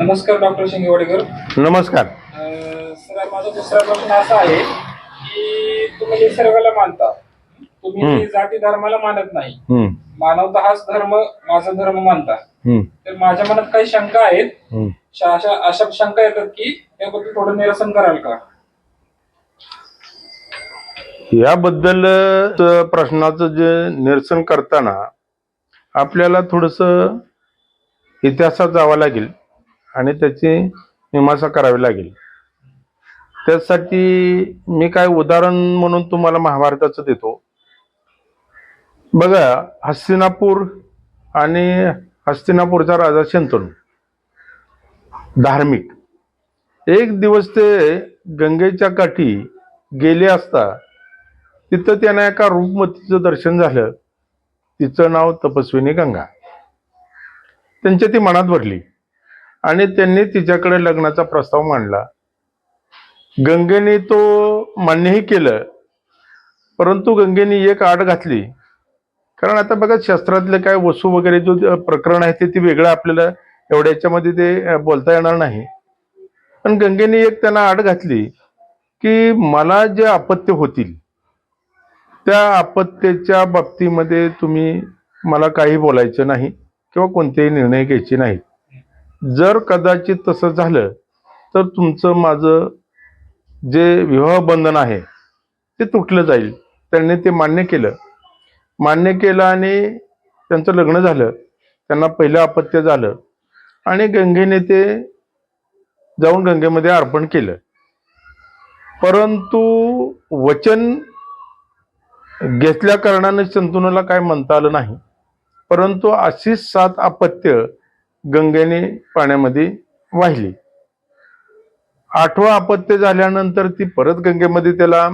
नमस्कार डॉक्टर शिंगेवाडेकर. नमस्कार. सर माझा दुसरा प्रश्न असा आहे की तुम्ही निसर्गाला मानता. तुम्ही. जाती धर्माला मानत नाही. हम्म, मानवता हाच धर्म माझा धर्म मानता. हम्म, तर माझ्या मनात काही शंका आहेत. हम्म. अशा अशा अशा शंका येतात की त्याबद्दल थोडं निरसन कराल का? याबद्दल अ, प्रश्नाचं जे निरसन करताना आपल्याला थोडस इतिहासात जावं लागेल. आणि त्याची मीमांसा करावी लागेल. त्यासाठी मी काय उदाहरण म्हणून तुम्हाला महाभारताचं देतो. बघा हस्तिनापूर आणि हस्तिनापूरचा राजा शंतनू धार्मिक. एक दिवस ते गंगेच्या काठी गेले असता तिथं त्यांना एका रूपमतीचं दर्शन झालं. तिचं नाव तपस्विनी गंगा. त्यांच्या ती मनात भरली. आणि त्यांनी तिच्याकडे लग्नाचा प्रस्ताव मांडला. गंगेने तो मान्यही केलं परंतु गंगेने एक आड घातली. कारण आता बघा शास्त्रातले काय वसू वगैरे जो प्रकरण आहे ते ते वेगळं आपल्याला एवढ्या याच्यामध्ये ते बोलता येणार नाही. पण गंगेने एक त्यांना आड घातली की मला जे अपत्य होतील त्या अपत्याच्या बाबतीमध्ये तुम्ही मला काही बोलायचं नाही किंवा कोणतेही निर्णय घ्यायचे नाहीत. जर कदाचित तसं झालं तर तुमचं माझं जे विवाह बंधन आहे ते तुटलं जाईल. त्यांनी ते मान्य केलं. मान्य केलं आणि त्यांचं लग्न झालं. त्यांना पहिलं अपत्य झालं. आणि गंगेने ते जाऊन गंगेमध्ये अर्पण केलं. परंतु वचन घेतल्या कारणाने शंतनूला काय म्हणता आलं नाही. परंतु अशीच सात अपत्य गंगेने पाण्यामध्ये वाहिली. आठवा अपत्य झाल्यानंतर ती परत गंगेमध्ये त्याला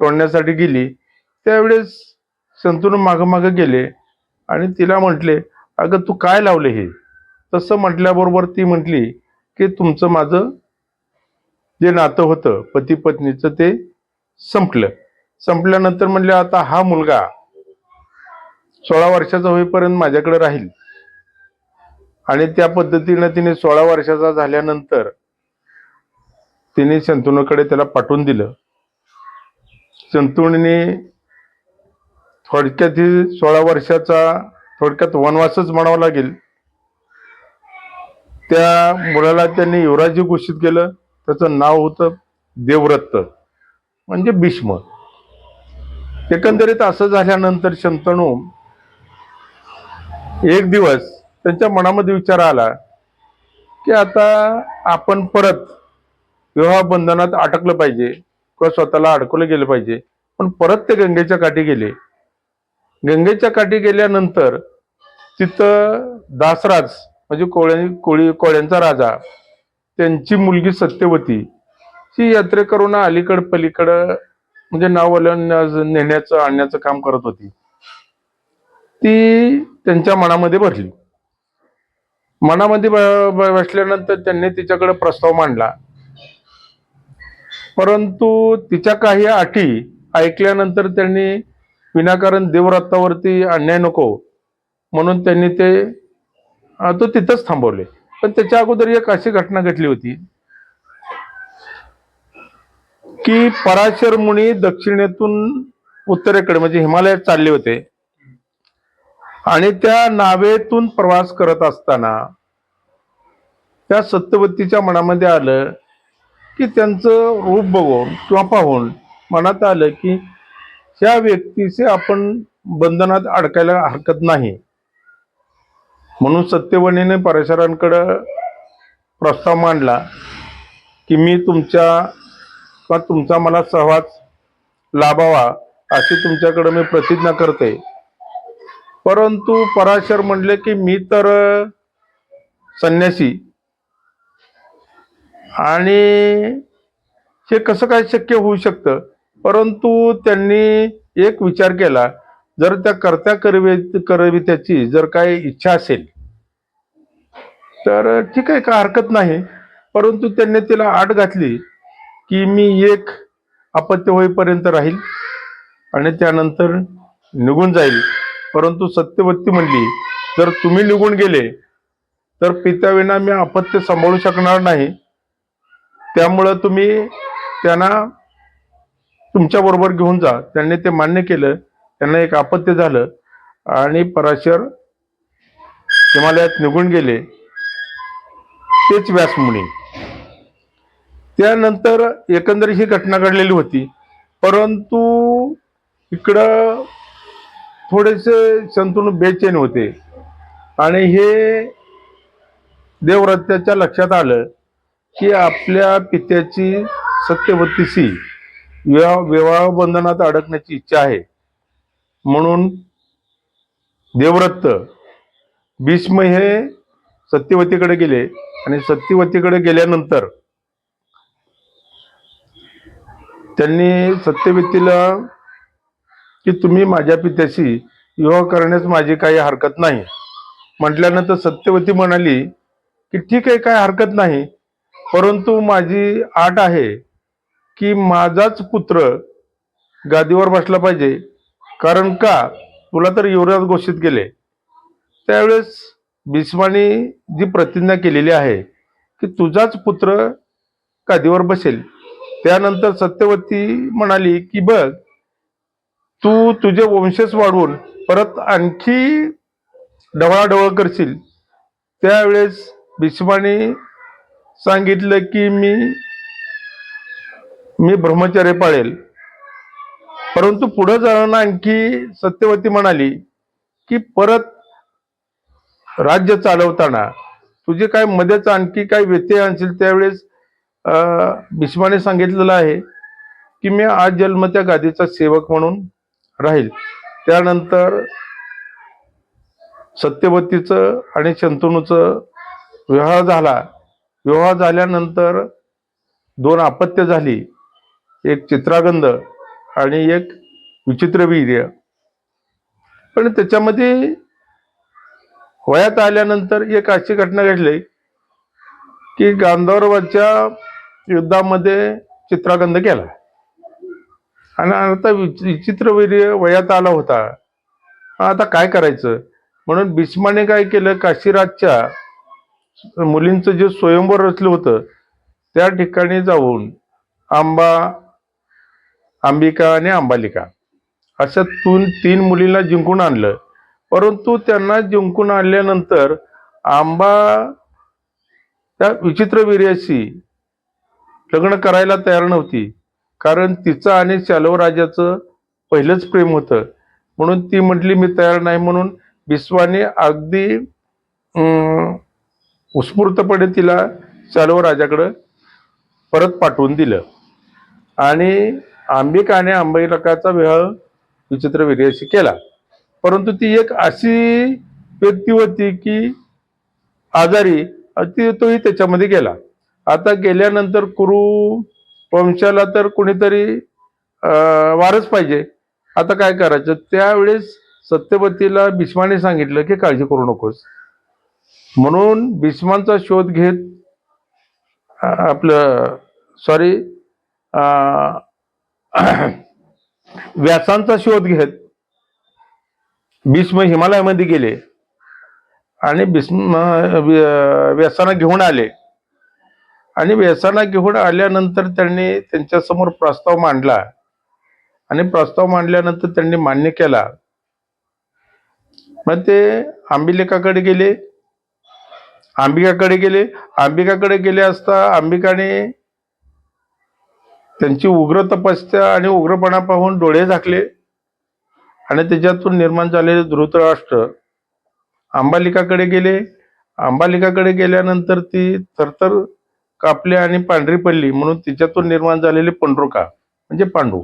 सोडण्यासाठी गेली. त्यावेळेस संतून मागं मागं गेले आणि तिला म्हटले अगं तू काय लावले हे? तसं म्हटल्याबरोबर ती म्हटली की तुमचं माझं जे नातं होतं पती पत्नीचं ते संपलं. संपल्यानंतर म्हणले आता हा मुलगा सोळा वर्षाचा होईपर्यंत माझ्याकडे राहील. आणि त्या पद्धतीनं तिने सोळा वर्षाचा झाल्यानंतर तिने शंतनूकडे त्याला पाठवून दिलं. शंतुणीने थोडक्यात ही सोळा वर्षाचा थोडक्यात वनवासच म्हणावा लागेल. त्या मुलाला त्यांनी युवराजी घोषित केलं. त्याचं नाव होतं देवव्रत म्हणजे भीष्म. एकंदरीत असं झाल्यानंतर शंतणू एक दिवस त्यांच्या मनामध्ये विचार आला की आता आपण परत विवाह बंधनात अटकलं पाहिजे किंवा स्वतःला अडकवलं गेलं पाहिजे. पण परत ते गंगेच्या काठी गेले. गंगेच्या काठी गेल्यानंतर तिथं दासराज म्हणजे कोळ्या कोळी कोळ्यांचा राजा त्यांची मुलगी सत्यवती ही यात्रेकरून अलीकड पलीकडं म्हणजे नाव नेण्याचं आणण्याचं काम करत होती. ती त्यांच्या मनामध्ये भरली. मनामध्ये बसल्यानंतर त्यांनी तिच्याकडे प्रस्ताव मांडला. परंतु तिच्या काही अटी ऐकल्यानंतर त्यांनी विनाकारण देवरत्तावरती अन्याय नको म्हणून त्यांनी ते तो तिथंच थांबवले. पण त्याच्या अगोदर एक अशी घटना घडली होती की पराशर मुनी दक्षिणेतून उत्तरेकडे म्हणजे हिमालयात चालले होते. आणि त्या नावेतून प्रवास करत असताना त्या सत्यवतीच्या मनामध्ये आलं की त्यांचं रूप बघून किंवा पाहून मनात आलं की ह्या व्यक्तीचे आपण बंधनात अडकायला हरकत नाही. म्हणून सत्यवनीने परशरांकडं प्रस्ताव मांडला की मी तुमच्या किंवा तुमचा मला सहवास लाभावा अशी तुमच्याकडं मी प्रतिज्ञा करते. परंतु पराशर म्हणले की मी तर संन्यासी आणि हे कसं काय शक्य होऊ शकतं? परंतु त्यांनी एक विचार केला जर त्या कर्त्या करवे करवित्याची जर काय इच्छा असेल तर ठीक आहे का हरकत नाही. परंतु त्यांनी तिला आट घातली की मी एक अपत्य होईपर्यंत राहील आणि त्यानंतर निघून जाईल. परंतु सत्यवती म्हणली जर तुम्ही निघून गेले तर पित्याविना मी अपत्य सांभाळू शकणार नाही. त्यामुळं तुम्ही त्यांना तुमच्या बरोबर घेऊन जा. त्यांनी ते मान्य केलं. त्यांना एक आपत्य झालं. आणि पराशर हिमालयात निघून गेले. तेच व्यासमुनी त्यानंतर एकंदर ही घटना घडलेली होती. परंतु इकडं थोडेसे शंतनू बेचैन होते. आणि हे देवरत्याच्या लक्षात आलं. की आपल्या पित्याची सत्यवतीशी विवाह विवाह बंधनात अडकण्याची इच्छा आहे. म्हणून देवव्रत भीष्म हे सत्यवतीकडे गेले आणि सत्यवतीकडे गेल्यानंतर त्यांनी सत्यवतीला की तुम्ही माझ्या पित्याशी विवाह करण्यास माझी काही हरकत नाही. म्हटल्यानंतर सत्यवती म्हणाली की ठीक आहे काय हरकत नाही. परंतु माझी आट आहे की माझाच पुत्र गादीवर बसला पाहिजे. कारण का? तुला तर युवराज घोषित केले. त्यावेळेस भीष्माने जी प्रतिज्ञा केलेली आहे की तुझाच पुत्र गादीवर बसेल. त्यानंतर सत्यवती म्हणाली की बघ तू तुझे वंशज वाढवून परत आणखी डवळाडवळ करशील. त्यावेळेस भीष्माने सांगितलं की मी मी ब्रह्मचर्य पाळेल. परंतु पुढे जाताना आणखी सत्यवती म्हणाली की परत राज्य चालवताना तुझे काय मध्येच आणखी काय व्यत्यय आणशील त्यावेळेस भीष्माने सांगितलेलं आहे की मी आज जन्म त्या गादीचा सेवक म्हणून राहील. त्यानंतर सत्यवतीचं आणि शंतनूचं विवाह झाला. विवाह झाल्यानंतर दोन अपत्य झाली. एक चित्रागंध आणि एक विचित्रवीर्य पण त्याच्यामध्ये वयात आल्यानंतर एक अशी घटना घडली की गांधर्वाच्या युद्धामध्ये चित्रागंध केला. आणि आता विचित्रवीर्य वयात आला होता. आता काय करायचं? म्हणून भीष्माने काय केलं? काशीराजच्या मुलींचं जे स्वयंवर रचलं होतं त्या ठिकाणी जाऊन आंबा आंबिका आणि अंबालिका अशा तून तीन मुलींना जिंकून आणलं. परंतु त्यांना जिंकून आणल्यानंतर आंबा त्या विचित्र वीर्याशी लग्न करायला तयार नव्हती. कारण तिचं आणि शालवराजाचं पहिलंच प्रेम होतं. म्हणून ती म्हटली मी तयार नाही. म्हणून विश्वाने अगदी उत्स्फूर्तपणे तिला शालवराजाकडं परत पाठवून दिलं. आणि आंबिकाने आणि अंबिकाचा विवाह विचित्र वीर्याशी केला. परंतु ती एक अशी व्यक्ती होती की आजारी ती तोही त्याच्यामध्ये गेला. आता गेल्यानंतर कुरु वंशाला तर कुणीतरी वारच पाहिजे. आता काय करायचं? त्यावेळेस सत्यवतीला भीष्माने सांगितलं की काळजी करू नकोस. म्हणून भीष्मांचा शोध घेत आपलं सॉरी व्यासांचा शोध घेत भीष्म हिमालयामध्ये गेले. आणि भीष्म व्य- व्यासांना घेऊन आले. आणि व्यासांना घेऊन आल्यानंतर त्यांनी त्यांच्यासमोर प्रस्ताव मांडला. आणि प्रस्ताव मांडल्यानंतर त्यांनी मान्य केला. मग ते आंबिलेकाकडे गेले. अंबिकाकडे गेले. अंबिकाकडे गेले असता अंबिकाने त्यांची उग्र तपस्या आणि उग्रपणा पाहून डोळे झाकले आणि त्याच्यातून निर्माण झालेले धृतराष्ट्र अंबालिकाकडे गेले. अंबालिकाकडे गेल्यानंतर ती थरथर कापली आणि पांढरी पडली म्हणून तिच्यातून निर्माण झालेले पंडरुका म्हणजे पांडू.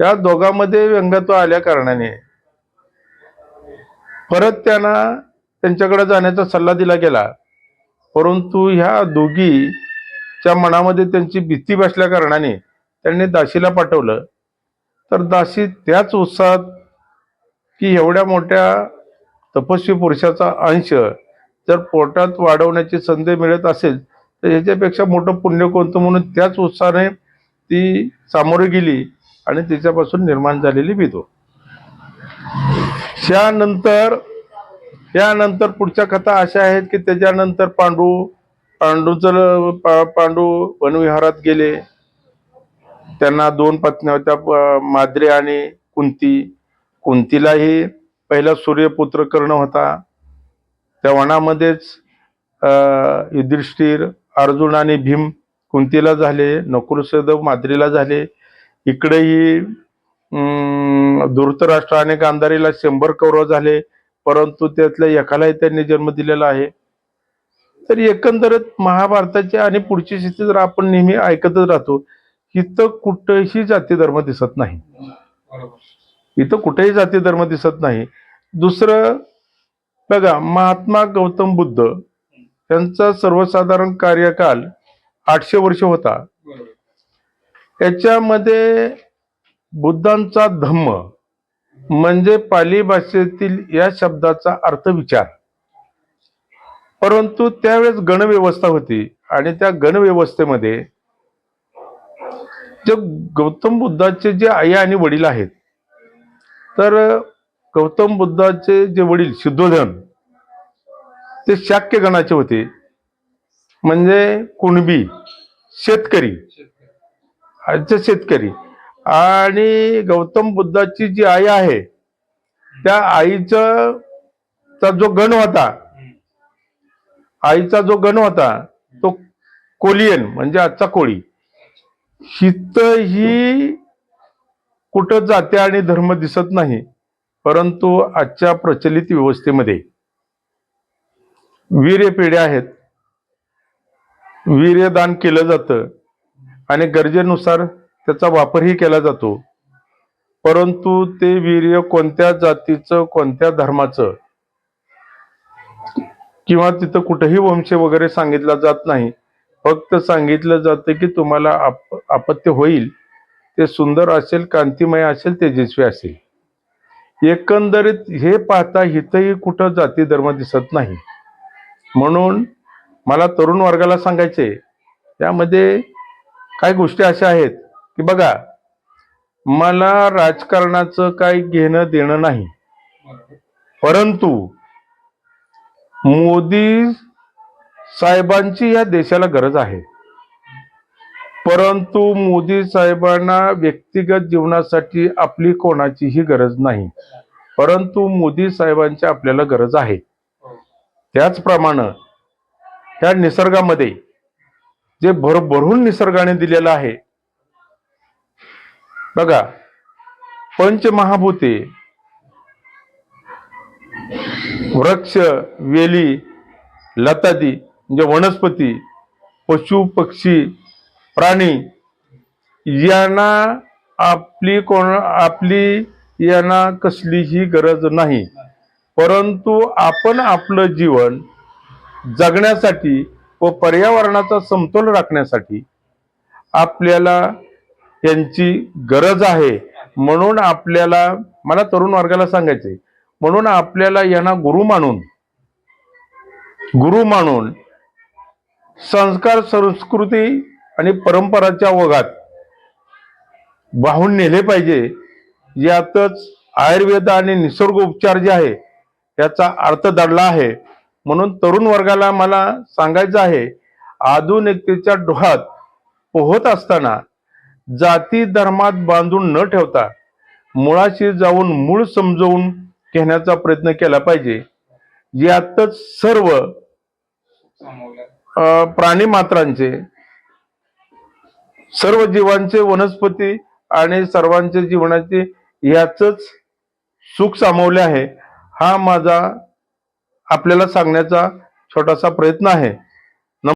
या दोघांमध्ये व्यंगत्व आल्या कारणाने. परत त्यांना त्यांच्याकडे जाण्याचा सल्ला दिला गेला. परंतु ह्या दोघीच्या मनामध्ये त्यांची भीती बसल्या कारणाने त्यांनी दाशीला पाठवलं. तर दाशी त्याच उत्साहात की एवढ्या मोठ्या तपस्वी पुरुषाचा अंश जर पोटात वाढवण्याची संधी मिळत असेल तर ह्याच्यापेक्षा मोठं पुण्य कोणतं म्हणून त्याच उत्साहाने ती सामोरे गेली आणि तिच्यापासून निर्माण झालेली विधो त्यानंतर यानंतर पुढच्या कथा अशा आहेत की त्याच्यानंतर पांडू पांडूचं पांडू वनविहारात गेले. त्यांना दोन पत्न्या होत्या माद्री आणि कुंती. कुंतीलाही पहिला सूर्यपुत्र कर्ण होता. त्या वनामध्येच युधिष्ठिर अर्जुन आणि भीम कुंतीला झाले नकुल माद्रीला झाले. इकडेही अं, धृतराष्ट्र आणि गांधारीला शंभर कौरव झाले. परंतु त्यातल्या एकालाही त्यांनी जन्म दिलेला आहे. तर एकंदरीत महाभारताची आणि पुढची स्थिती जर आपण नेहमी ऐकतच राहतो इथं कुठेही जाती धर्म दिसत नाही. इथं कुठेही जाती धर्म दिसत नाही. दुसरं बघा महात्मा गौतम बुद्ध यांचा सर्वसाधारण कार्यकाल आठशे वर्ष होता. बरोबर. याच्यामध्ये बुद्धांचा धम्म म्हणजे पाली भाषेतील या शब्दाचा अर्थ विचार. परंतु त्यावेळेस गणव्यवस्था होती आणि त्या गणव्यवस्थेमध्ये जे गौतम बुद्धाचे जे आई आणि वडील आहेत तर गौतम बुद्धाचे जे वडील सिद्धोधन ते शाक्य गणाचे होते. म्हणजे कुणबी शेतकरी. शेतकरी आजचे शेतकरी. आणि गौतम बुद्धाची जी आई आहे त्या आईचा चा जो गण होता आईचा जो गण होता तो कोलियन म्हणजे आजचा कोळी. ही कुठं जाते आणि धर्म दिसत नाही परंतु आजच्या प्रचलित व्यवस्थेमध्ये वीर्य पिढ्या आहेत. वीर्यदान केलं जातं. आणि गरजेनुसार त्याचा वापरही केला जातो. परंतु ते वीर्य कोणत्या जातीचं कोणत्या धर्माचं? किंवा तिथं कुठेही वंश वगैरे सांगितला जात नाही. फक्त सांगितलं जातं की तुम्हाला आप अपत्य होईल. ते सुंदर असेल कांतिमय असेल तेजस्वी असेल. एकंदरीत हे पाहता इथंही कुठं जाती धर्म दिसत नाही. म्हणून मला तरुण वर्गाला सांगायचे त्यामध्ये काही गोष्टी अशा आहेत. की बघा मला राजकारणाचं काही घेणं देणं नाही. परंतु मोदी साहेबांची या देशाला गरज आहे. परंतु मोदी साहेबांना व्यक्तिगत जीवनासाठी आपली कोणाचीही गरज नाही. परंतु मोदी साहेबांची आपल्याला गरज आहे. त्याचप्रमाणे त्या निसर्गामध्ये जे भरभरून निसर्गाने दिलेलं आहे बघा पंचमहाभूते वृक्ष वेली लतादी म्हणजे वनस्पती पशु पक्षी प्राणी यांना आपली कोण आपली यांना कसलीही गरज नाही. परंतु आपण आपलं जीवन जगण्यासाठी व पर्यावरणाचा समतोल राखण्यासाठी आपल्याला यांची गरज आहे. म्हणून आपल्याला मला तरुण वर्गाला सांगायचे म्हणून आपल्याला यांना गुरु मानून गुरु मानून संस्कार संस्कृती आणि परंपराच्या ओघात वाहून नेले पाहिजे. यातच आयुर्वेद आणि निसर्ग उपचार जे आहे याचा अर्थ दडला आहे. म्हणून तरुण वर्गाला मला सांगायचं आहे आधुनिकतेच्या डोहात पोहत असताना जाती धर्मात बांधून न ठेवता मुळाशी जाऊन मूळ समजवून घेण्याचा प्रयत्न केला पाहिजे. यातच सर्व प्राणी मात्रांचे सर्व जीवांचे वनस्पती आणि सर्वांचे जीवनाचे याचच सुख सामावले आहे हा माझा आपल्याला सांगण्याचा छोटासा प्रयत्न आहे.